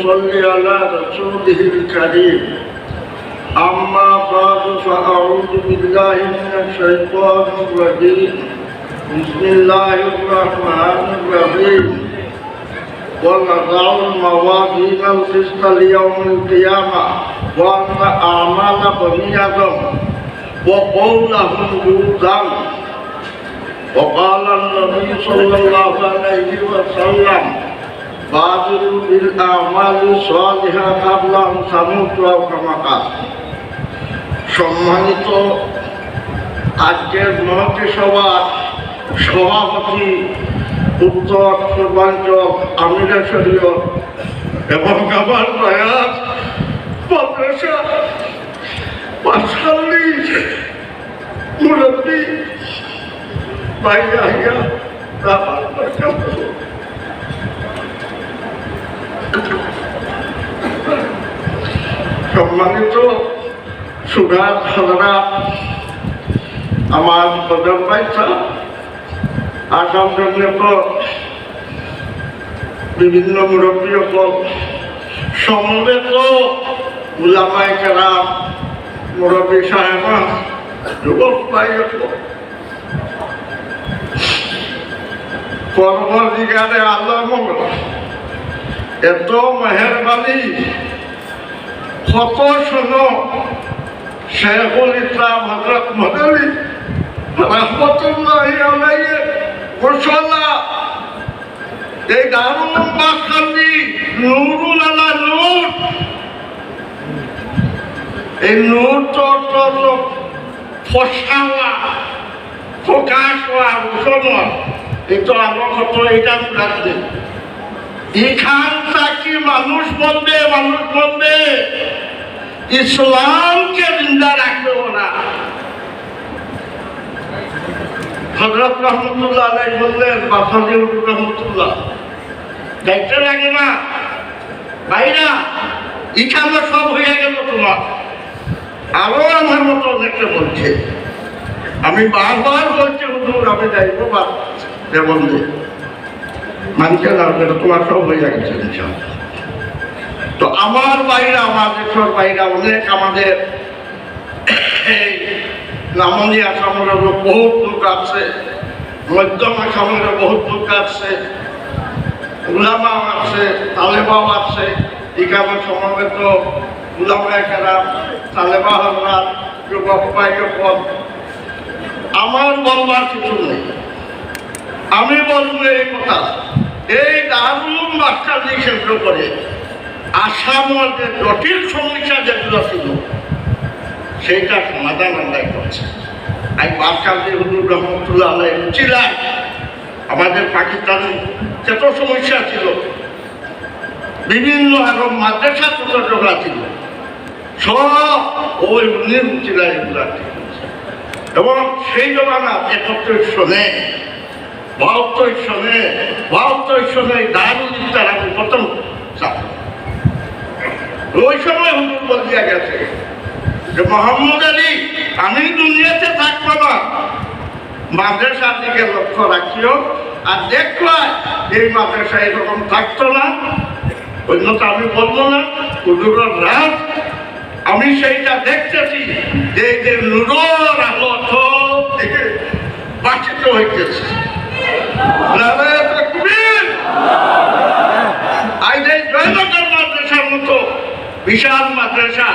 ونصلي على رسوله الكريم أما بعد فأعوذ بالله من الشيطان الرجيم بسم الله الرحمن الرحيم ونضع الموازين القسط ليوم القيامة وأن أعمال بني آدم وقولهم يوزن وقال النبي صلى الله عليه وسلم بادروا بالأعمال الصالحة قبل أن تموتوا أو كما قال সম্মানিত আজকের মহতি সভার সভাপতি উত্তর পূর্বাঞ্চল আমিরা শরীয় এবং আমার প্রয়াস মাদ্রাসা পাঁচশাল্লি মুরব্বী বাইরে আইয়া আমার সম্মানিত সুরাত হাজরা আমার প্রধান পাইছা আসাম বিভিন্ন মুরব্বী সমবেত উলামায় কেরাম, মুরব্বী সাহেবা, যুবক ভাই পরবর্তীকালে আল্লাহ মঙ্গল এত মেহরবানি কত শোনো, শেখুল ইসলাম হজরত মদনী রহমতুল্লাহ মশাল্লাহ এই দারুণ বাসকান্দি নুরুল আলা নূর। এই নূর তো ফসাওয়া প্রকাশ হওয়া উষম এই তো আমার কত এটা রাখবে এখানটা কি মানুষ বলবে মানুষ বলবে? ইসলামকে জিন্দা রাখবে ওরা। হজরত রহমতুল্লাহ আলাই বললেন বাসাদি রহমতুল্লাহ, দেখতে লাগে না। ভাইরা, এখানে সব হয়ে গেল তোমার। আরও আমার মতো দেখতে বলছে। আমি বারবার বলছি, হুজুর, আমি যাইব বা বললে মানছে না এটা তোমার সব হয়ে ইনশাআল্লাহ। তো আমার বাইরে আমার দেশের বাইরে অনেক আমাদের নামনি আসামের বহুত লোক আছে, মধ্যম আসামের বহুত লোক আছে, উলামাও আছে, তালেবাও আছে। এখানে সমবেত উলামা কেরাম, তালেবা হজরাত, যুবক যুবক। আমার বলবার কিছু নেই। আমি বলব এই কথা। এই দারুণ বাচ্চাদের কেন্দ্র করে আসামের যে জটিল সমস্যা যেগুলো ছিল, সেইটা সমাধান আমরা করছে আমি বাচ্চাদের হুজুর রহমতুল্লাহ আলাই ছিলাম আমাদের পাকিস্তানে যত সমস্যা ছিল, বিভিন্ন এখন মাদ্রাসা ছোটরা ছিল, সব ওই উনি ছিলেন এগুলা। এবং সেই জমানা একত্রে শোনে বাহাত্তর সনে সনে দারুল ইফতার আমি প্রথম ওই সময় গেছে যে, মোহাম্মদ আলী, আমি দুনিয়াতে না। মাদ্রাসার দিকে লক্ষ্য রাখিও। আর দেখল এই মাদ্রাসা এরকম থাকতো না। অন্যটা আমি বলব না, হুজুরের রাত আমি সেইটা দেখতেছি যে নুরোর আলো সব থেকে বাঁচিত হইতেছে নারায়ণ তাকবীর! আজ এই জয়নগর মাদ্রাসার মতো বিশাল মাদ্রাসা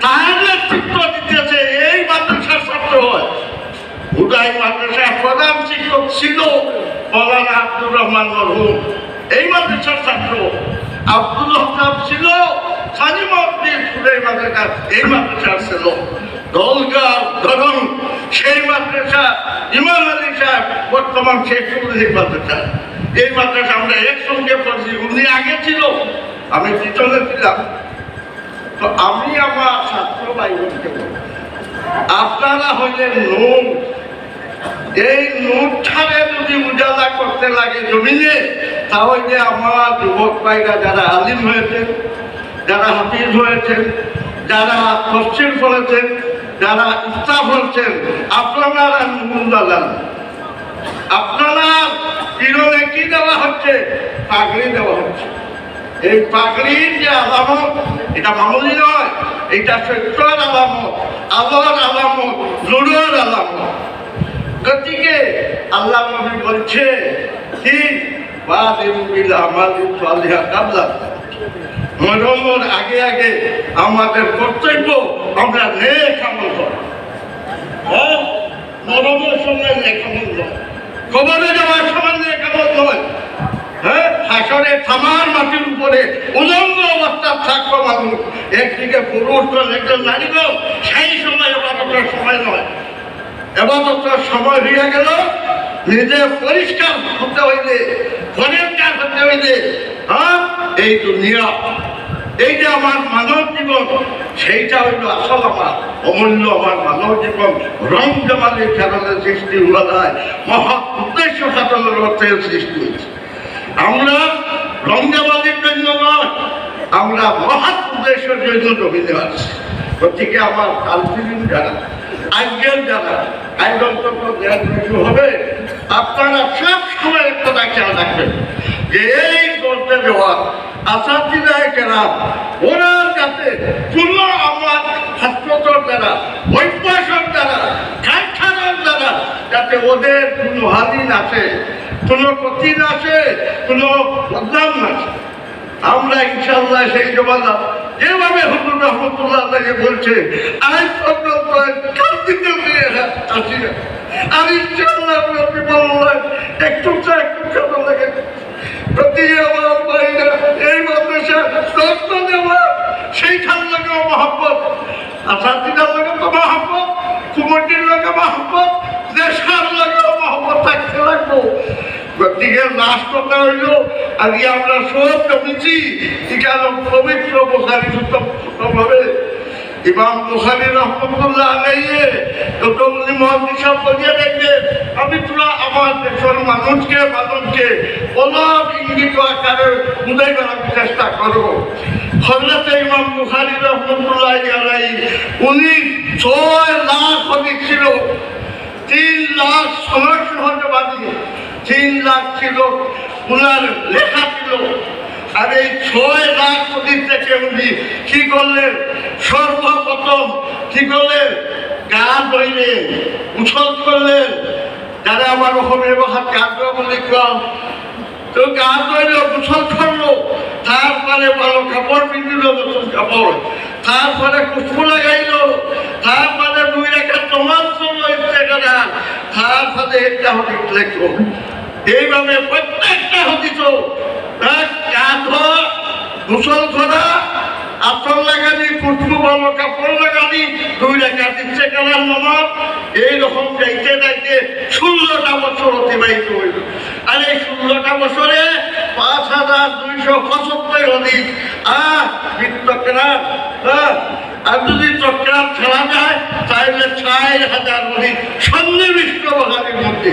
তার নেতৃত্ব দিতেছে এই মাদ্রাসার ছাত্র হয় হুদাই মাদ্রাসার প্রধান শিক্ষক ছিল মৌলানা আব্দুর রহমান মরহুম মাদ্রাসার ছাত্র আব্দুল হকাম ছিল সালিমদ্দিন ফুলের মাদ্রাসা এই মাদ্রাসার ছিল। দলগাঁও ধরন সেই মাদ্রাসা ইমাম আলী সাহেব বর্তমান শেখুল এই মাদ্রাসা। এই মাদ্রাসা আমরা একসঙ্গে পড়ছি উনি আগে ছিল আমি পিছনে ছিলাম। তো আমি আমার ছাত্র ভাই বলব, আপনারা হইলেন নূর। এই নূর ছাড়ে যদি উজালা করতে লাগে জমিনে, তাহলে আমার যুবক ভাইরা যারা আলিম হয়েছেন, যারা হাফিজ হয়েছেন, যারা তফসিল করেছেন, যারা ইস্তাফ হচ্ছেন আপনারা নূর দালাল। আপনারা পিরনে কি দেওয়া হচ্ছে? পাগড়ি দেওয়া হচ্ছে। এই পাগড়ির যে আলামত, এটা মামুলি নয়, এটা সত্যর আলামত আলোর আলামত নুরের আলামত। গতিকে আল্লাহ নবী বলছে কি? মরমর আগে আগে আমাদের কর্তব্য আমরা নেক আমল করব হ্যাঁ? মরমের সময় নেক আমল নয়। কবরে যাওয়ার সময় নেক আমল নয়। হ্যাঁ? হাসরে থামার মাটির উপরে উলঙ্গ অবস্থা থাকব মানুষ। একদিকে পুরুষ একজন নারী সেই সময় এবাদতের সময় নয়। এবাদতের সময় হইয়া গেল। নিজে পরিষ্কার হতে হইলে পরিষ্কার হতে হইলে হ্যাঁ এই দুনিয়া, এই যে আমার মানব জীবন, সেইটা হইল আসল আমার, অমূল্য আমার মানব জীবন, রং জমালের কারণে সৃষ্টি হওয়া যায়, মহৎ উদ্দেশ্য সাধনের অর্থে সৃষ্টি হয়েছে। আমরা রঙ্গাবাজির জন্য নয়, আমরা মহৎ উদ্দেশ্যের জন্য জমিতে আছি। গতিকে আমার কালফিলিম যারা আজকের যারা আইনগত দেওয়ার কিছু হবে। আপনারা সব সময় একটা খেয়াল রাখবেন যে এই করতে যাওয়া আসাদিদায় কেরাম ওরা যাতে কোনো আমার হাসপাতাল দ্বারা অভ্যাসের দ্বারা, কারখানার দ্বারা যাতে ওদের কোনো হাদিন আছে কোনো ক্ষতি না আছে কোনো বদনাম আছে আমরা ইনশাল্লাহ সেই জমানা যেভাবে হুজুর রহমতুল্লাহ বলছে নিয়ে আসি না আর ইনশাল্লাহ আপনি বললেন একটু চা, একটু খাতা লাগে। প্রতি আমার বাইরে এই মাদ্রাসা যত্ন দেওয়া, সেইখান লাগেও মহব্বত। আসাদিদার লাগে তো মহব্বত কুমটির লাগে মহব্বত, দেশার লাগেও মহব্বত, থাকতে লাগবো। গতিকে কথা হইল, আজকে আমরা সব জমেছি এখানে পবিত্র বোখারি ভাবে ইমাম বুখারি রহমতুল্লাহ আলাইয়ে ডক্টর মহাদিস বলিয়ে দেখবে আমি তোরা আমার দেশের মানুষকে মানুষকে অলপ ইঙ্গিত আকারে বুঝাই বেড়ার চেষ্টা করব। হজরত ইমাম বুখারি রহমতুল্লাহ আলাই উনি ছয় লাখ অধিক ছিল, তিন লাখ সমস্ত হতে পারি তিন লাখ ছিল, উনার লেখা ছিল আর এই ছয় লাখ কোটি থেকে উনি কি করলেন? সর্বপ্রথম কি করলেন? গা ধরলেন উছল করলেন। যারা আমার অসমীয়া ভাষাত গা ধোৱা বুলি কম, তো গা ধরলো উছল করল। তারপরে ভালো কাপড় পিন্ধিল, নতুন কাপড়। তারপরে কুসু লাগাইলো। তারপরে দুই রেখা তোমার ইচ্ছে করা তারপরে একটা হদিস লেখলো এইভাবে প্রত্যেকটা হদিস কাঁধ গোসল করা আতর লাগানি কুটু ভালো কাপড় লাগানি, দুই রেখা দিচ্ছে কালার নমক এইরকম যাইতে যাইতে ষোলোটা বছর অতিবাহিত হইল। আর এই ষোলোটা বছরে পাঁচ হাজার দুইশো পঁচাত্তর অধিক আহ বিত্তকেরা আর যদি চক্রার ছাড়া যায়, তাহলে চার হাজার অধিক সন্নিবিষ্ট বহারির মধ্যে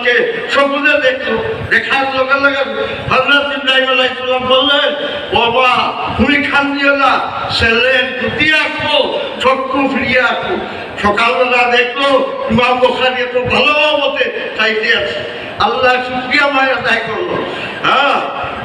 আলাইসাল্লামকে সবুজে দেখল দেখার লগে লগে হজরত ইব্রাহিম আলাইসাল্লাম বললেন, বাবা তুমি খান্দিও না সেলেন দুটি আসব, চক্ষু ফিরিয়ে আসব। সকালবেলা দেখল ইমাম বোখারি এত ভালো মতে চাইতে আছে। আল্লাহ শুক্রিয়া মায়ের আদায় করল। হ্যাঁ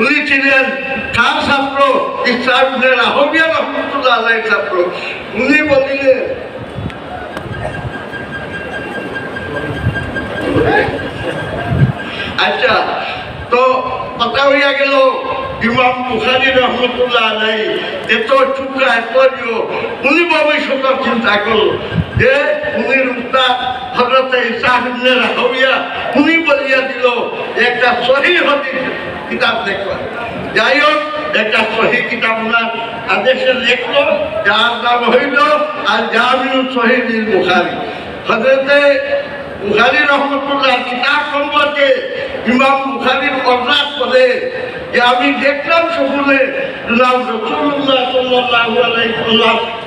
উনি ছিলেন কার ছাত্র ইসলামের আহমিয়া রহমতুল্লাহ আল্লাহ ছাত্র। উনি বলিলেন আচ্ছা তো কথা হইয়া গেল, ইমাম বুখারি রহমতুল্লাহ আলাই এত চুকা এত উনি ভবিষ্যতের চিন্তা করল যে উনি রুক্তা হজরত ইসা ইবনে রাহবিয়া উনি দিল একটা সহি কিতাব দেখো যাই হোক, একটা সহি কিতাব ওনার আদেশে লেখলো, যার নাম হইল আর জামিউ শহীদ বুখারি। হজরতে বুখারি রহমতুল্লাহ কিতাব সম্পর্কে ইমাম বুখারির অর্ডার করে যে, আমি দেখলাম সকলে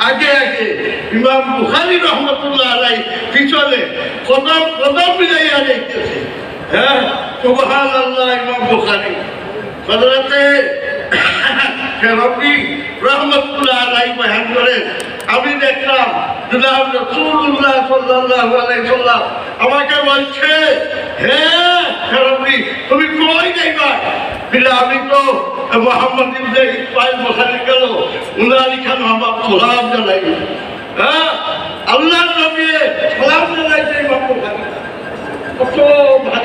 আগে আগে ইমাম বুখারি রহমতুল্লাহ আলাই পিছনে কদম কদম মিলাইয়া দেখতেছে। হ্যাঁ সুবহান আল্লাহ ইমাম বুখারি। হজরতে রবি রহমতুল্লাহ আলাই বয়ান করেন, আমি দেখলাম জনাব রসুল্লাহ সাল্লাল্লাহু আলাইহি সাল্লাম আমাকে বলছে, হে রবি তুমি কই যাইবা? আমি তো মোহাম্মদ ইবনে ইসমাইল বুখারী গেল, উনার এখানে আমার সালাম জানাই হ্যাঁ আল্লাহ নবী সালাম জানাইছে ইমাম বুখারী কত ভারী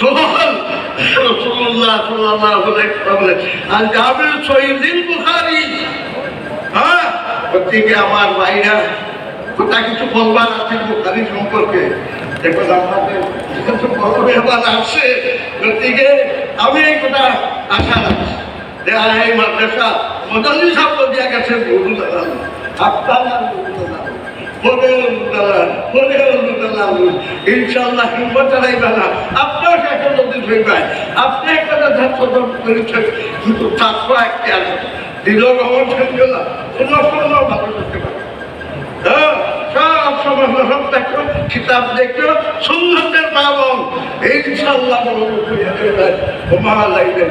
সোহল রসুল্লাহ আলাইহি সাল্লাম আর জাবির শহীদিন বুখারী। হ্যাঁ ওদিকে আমার ভাইরা, কথা কিছু বলবার আছে বুখারী সম্পর্কে। দেখুন আপনাদের কিছু বলবার আছে। ওদিকে আমি এই কথা আশা রাখছি যে এই মাদ্রাসা মদাল্লি সাহেব দিয়া গেছে আপনারা ইনশাল্লাহ হিম্মত চালাইবে না। আপনার কাছে যদি হইবেন আপনি একটা করেছেন, কিন্তু তারপর একটা আছে দিল ভ্রমণ থাকবে না কোনো কোনো ভালো করতে পারে হ্যাঁ সব সময় সব দেখো কিতাব দেখো, সুন্নতের পাবন ইনশাল্লাহ বড় ওমা লাইলেন